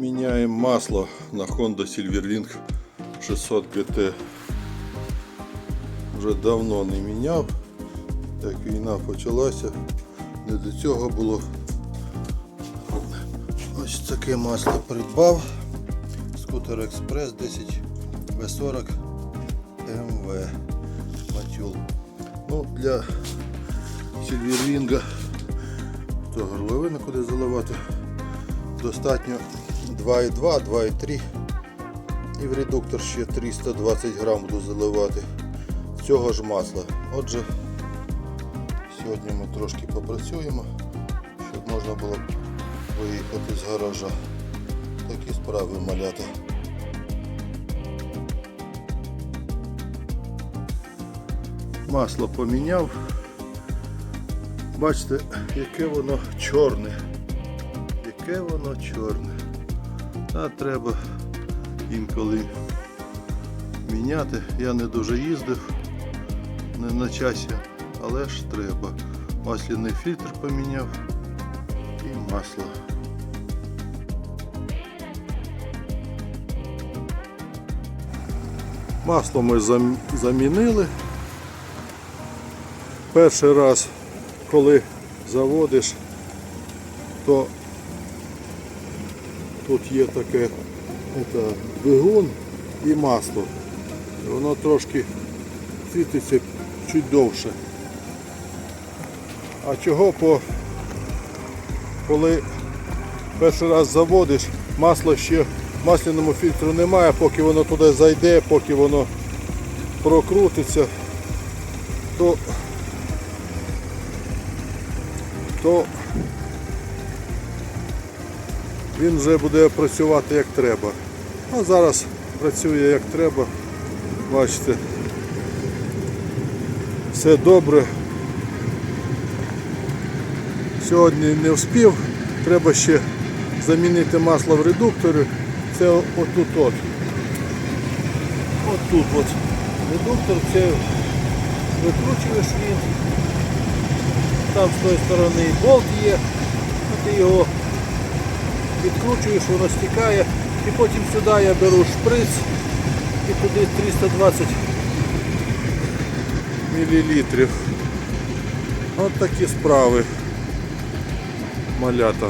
Міняємо масло на Honda Silverlink 600 GT. Вже давно не міняв, як війна почалася. Не до цього було. Ось таке масло придбав. Скутер Експрес 10 В40 МВ Матюл. Ну, для Сільверлінга, то горловина куди заливати. Достатньо 2,2, 2,3 і в редуктор ще 320 грам буду заливати цього ж масла. Отже, сьогодні ми трошки попрацюємо, щоб можна було виїхати з гаража. Такі справи малята. Масло поміняв. Бачите, яке воно чорне. Яке воно чорне. А треба інколи міняти. Я не дуже їздив, не на часі, але ж треба. Масляний фільтр поміняв і масло. Масло ми зам- замінили. Перший раз, коли заводиш, то тут є таке это, двигун і масло. Воно трошки світиться чуть довше. А чого по коли перший раз заводиш, масло ще масляному фільтру немає, поки воно туди зайде, поки воно прокрутиться, то, то він вже буде працювати як треба. А зараз працює як треба. Бачите, все добре. Сьогодні не вспів, треба ще замінити масло в редукторі. Це отут от. Отут от. Редуктор це викручуєш він. Там з тої сторони болт є, а ти його відкручуєш, воно стікає. І потім сюди я беру шприц і туди 320 мл. От такі справи. Малята.